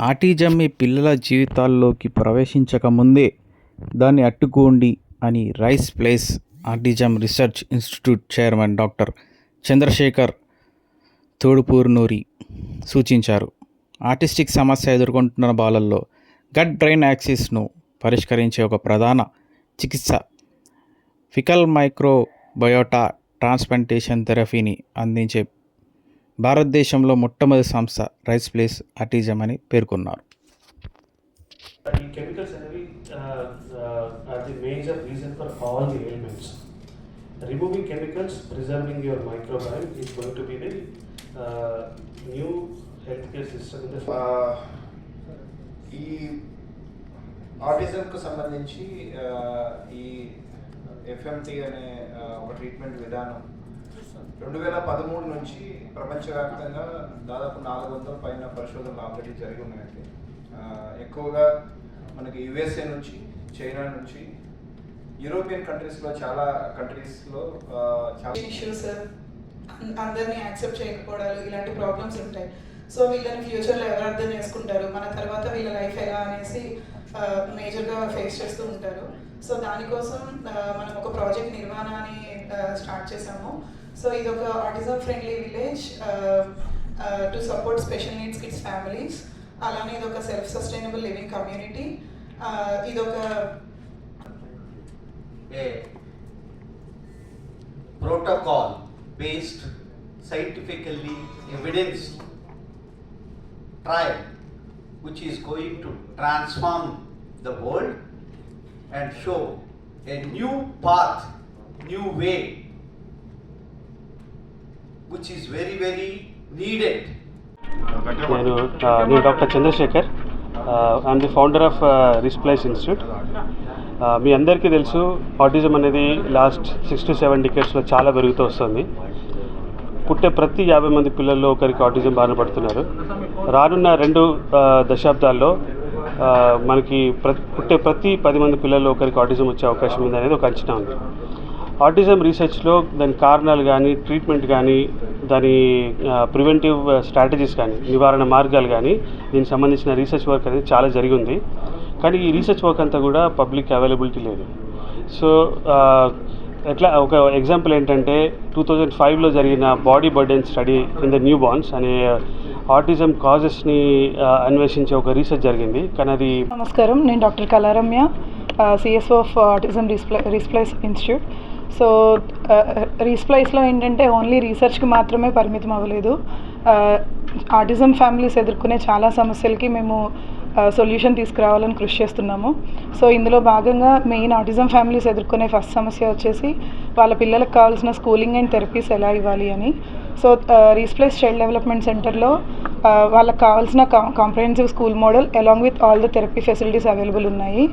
Autism మీ పిల్లల జీవితాల్లోకి ప్రవేశించక ముందే దాన్ని అడ్డుకోండి అని rise place autism research institute chairman doctor Chandrashekar Todupunuri సూచించారు. ఆర్టిస్టిక్ సమస్య ఎదుర్కొంటున్న బాలల్లో గట్ బ్రెయిన్ యాక్సిస్ను పరిష్కరించే ఒక ప్రధాన చికిత్స ఫికల్ మైక్రోబయోటా ట్రాన్స్ప్లాంటేషన్ థెరపీని అందించే భారతదేశంలో మొట్టమొదటి సంస్థ రైస్ ప్లేస్ ఆటిజం అని పేర్కొన్నారు. ఈ కెమికల్స్ అనేవి are the major reason for all the elements removing chemicals preserving your microbiome is going to be the new health care system in the ah, ఈ ఆటిజంకు సంబంధించి ఆ, ఈ ఎఫ్ఎంటి అనే ఆ, ఒక ట్రీట్మెంట్ విధానం రెండు వేల పదమూడు నుంచి ప్రపంచవ్యాప్తంగా దాదాపు నాలుగు వందల పైన పరిశోధనలు ఆల్రెడీ జరిగి ఉన్నాయండి. ఎక్కువగా మనకి యుఎస్ఏ నుంచి చైనా నుంచి యూరోపియన్ కంట్రీస్లో చాలా కంట్రీస్లో చాలా ఇష్యూస్ అందరినీ యాక్సెప్ట్ చేయకపోవడాలు ఇలాంటి ప్రాబ్లమ్స్ ఉంటాయి. సో వీళ్ళని ఫ్యూచర్లో ఎవరు అర్థం చేసుకుంటారు? మన తర్వాత వీళ్ళ లైఫ్ ఎలా అనేసి మేజర్గా ఫేస్ చేస్తూ ఉంటారు. సో దానికోసం మనం ఒక ప్రాజెక్ట్ నిర్మాణాన్ని అని స్టార్ట్ చేసాము. సో ఇది ఒక autism friendly village to support special needs kids families అలానే ఇది ఒక సెల్ఫ్ సస్టైనబుల్ లివింగ్ కమ్యూనిటీ ఇది ఒక a protocol based scientifically evidenced trial which is going to transform the world and show a new path, new way, which is very, very needed. నేను నేను doctor Chandrashekar I'm the founder of Risplice institute మీ అందరికీ తెలుసు autism అనేది last six to seven డికెట్స్లో చాలా పెరుగుతూ వస్తుంది. పుట్టే ప్రతి యాభై మంది పిల్లల్లో ఒకరికి ఆటిజం బారిన పడుతున్నారు. రానున్న రెండు దశాబ్దాల్లో మనకి ప్ర పుట్టే ప్రతి పది మంది పిల్లల్లో ఒకరికి ఆటిజం వచ్చే అవకాశం ఉంది అనేది ఒక అంచనా ఉంది. ఆటిజం రీసెర్చ్లో దాని కారణాలు కానీ ట్రీట్మెంట్ కానీ దాని ప్రివెంటివ్ స్ట్రాటజీస్ కానీ నివారణ మార్గాలు కానీ దీనికి సంబంధించిన రీసెర్చ్ వర్క్ అనేది చాలా జరిగింది. కానీ ఈ రీసెర్చ్ వర్క్ అంతా కూడా పబ్లిక్ అవైలబిలిటీ లేదు. సో ఎట్లా ఒక ఎగ్జాంపుల్ ఏంటంటే టూ థౌజండ్ ఫైవ్లో జరిగిన body burden study in the newborns అనే ఆటిజం కాజెస్ని అన్వేషించే ఒక రీసెర్చ్ జరిగింది. కానీ అది నమస్కారం. నేను doctor Kalaramya CSO of autism Risply Risplice institute so రీస్ప్లైస్లో ఏంటంటే ఓన్లీ రీసెర్చ్కి మాత్రమే పరిమితం అవ్వలేదు. ఆటిజం ఫ్యామిలీస్ ఎదుర్కొనే చాలా సమస్యలకి మేము సొల్యూషన్ తీసుకురావాలని కృషి చేస్తున్నాము. సో ఇందులో భాగంగా మెయిన్ ఆటిజం ఫ్యామిలీస్ ఎదుర్కొనే ఫస్ట్ సమస్య వచ్చేసి వాళ్ళ పిల్లలకు కావాల్సిన స్కూలింగ్ అండ్ థెరపీస్ ఎలా ఇవ్వాలి అని. సో రీస్ప్లేస్ చైల్డ్ డెవలప్మెంట్ సెంటర్లో వాళ్ళకి కావాల్సిన comprehensive school model along with all the therapy facilities available ఉన్నాయి.